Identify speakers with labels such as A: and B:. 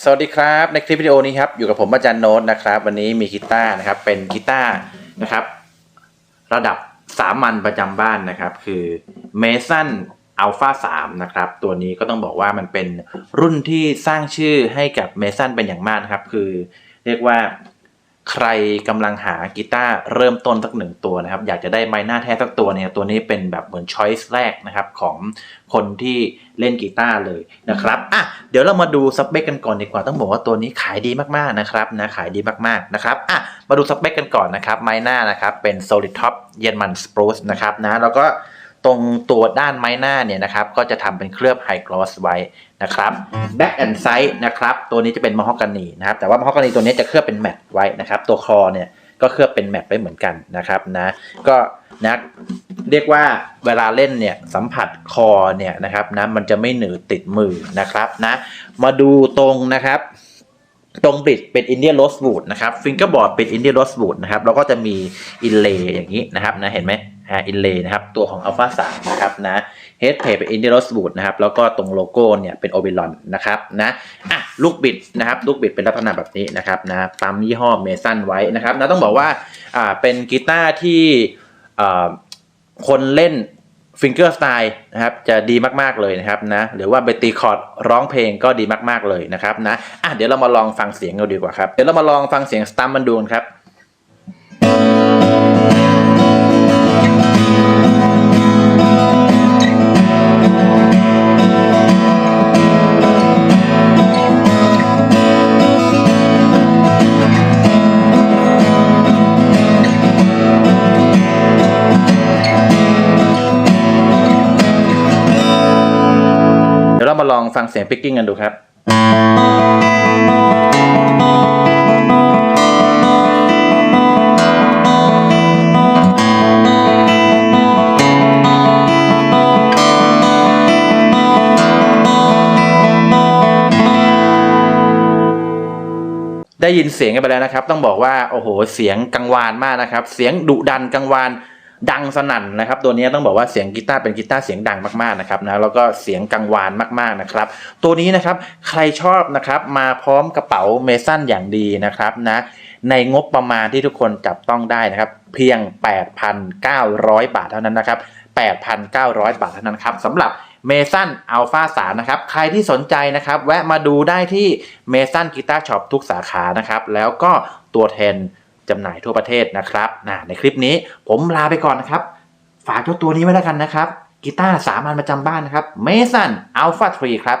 A: สวัสดีครับ ในคลิปวิดีโอนี้ครับอยู่กับผมอาจารย์โน้ตนะครับ วันนี้มีกีตาร์นะครับเป็นกีตาร์นะครับ ระดับสามัญประจำบ้านนะครับ คือ Mason Alpha 3นะครับ ตัวนี้ก็ต้องบอกว่ามันเป็นรุ่นที่สร้างชื่อให้กับ Mason เป็นอย่างมากนะครับ คือเรียกว่า ใครกำลังหากีตาร์เริ่มต้นสักหนึ่งตัวนะครับ อยากจะได้ไม้หน้าแท้สักตัวเนี่ยตัวนี้เป็นแบบเหมือนช้อยส์แรกนะครับของคนที่เล่นกีตาร์เลยนะครับอะเดี๋ยวเรามาดูสเปคกันก่อนดีกว่าต้องบอกว่าตัวนี้ขายดีมากๆนะครับนะขายดีมากๆนะครับอะมาดูสเปคกันก่อนนะครับไม้หน้านะครับเป็น solid top เยนมันสปรูซนะครับนะแล้วก็ ตรงตัวด้านไม้หน้าเนี่ยนะครับก็จะทำเป็นเคลือบไฮกลอสไว้นะครับ back and side นะครับตัวนี้จะเป็นมะฮอกกานีนะครับแต่ว่ามะฮอกกานีตัวนี้จะเคลือบเป็นแมตต์ไว้นะครับตัวคอเนี่ยก็เคลือบเป็นแมตต์ไว้เหมือนกันนะครับนะก็นะเรียกว่าเวลาเล่นเนี่ยสัมผัสคอเนี่ยนะครับนะมันจะไม่หนืดติดมือนะครับนะมาดูตรงนะครับตรงบิดเป็นอินเดียโรสวูดนะครับฟิงเกอร์บอร์ดเป็นอินเดียโรสวูดนะครับแล้วก็จะมีอินเลย์อย่างนี้นะครับนะเห็นไหม อินเลย์นะครับตัวของอัลฟาสามนะครับนะเฮดเพเป็นอินเดียโรสวูดนะครับแล้วก็ตรงโลโก้เนี่ยเป็นโอเบรอนนะครับนะอะลูกบิดนะครับลูกบิดเป็นลักษณะแบบนี้นะครับนะปั๊มยี่ห้อเมสันไว้นะครับนะต้องบอกว่าอ่าเป็นกีตาร์ที่อ่าคนเล่นฟิงเกอร์สไตล์นะครับจะดีมากๆเลยนะครับนะหรือว่าไปตีคอร์ดร้องเพลงก็ดีมากๆเลยนะครับนะอะเดี๋ยวเรามาลองฟังเสียงกันดีกว่าครับเดี๋ยวเรามาลองฟังเสียงสตัมมันดูนครับ เรามาลองฟังเสียงปิกกิ้งกันดูครับได้ยินเสียงกันไปแล้วนะครับ ต้องบอกว่าโอ้โหเสียงกังวานมากนะครับ เสียงดุดันกังวาน ดังสนั่นนะครับ ตัวนี้ต้องบอกว่าเสียงกีตาร์เป็นกีตาร์เสียงดังมากๆนะครับนะแล้วก็เสียงกังวานมากๆนะครับ ตัวนี้นะครับใครชอบนะครับมาพร้อมกระเป๋าเมสันอย่างดีนะครับนะในงบประมาณที่ทุกคนจับต้องได้นะครับ เพียง 8,900 บาทเท่านั้นนะครับ 8,900 บาทเท่านั้นครับสำหรับเมสันอัลฟาสานะครับ ใครที่สนใจนะครับ แวะมาดูได้ที่เมสันกีตาร์ช็อปทุกสาขานะครับ แล้วก็ตัวแทน จำหน่ายทั่วประเทศนะครับนะในคลิปนี้ผมลาไปก่อนนะครับ ฝากเจ้าตัวนี้ไว้แล้วกันนะครับกีตาร์สามัญประจำบ้านนะครับเมสันอัลฟา3ครับ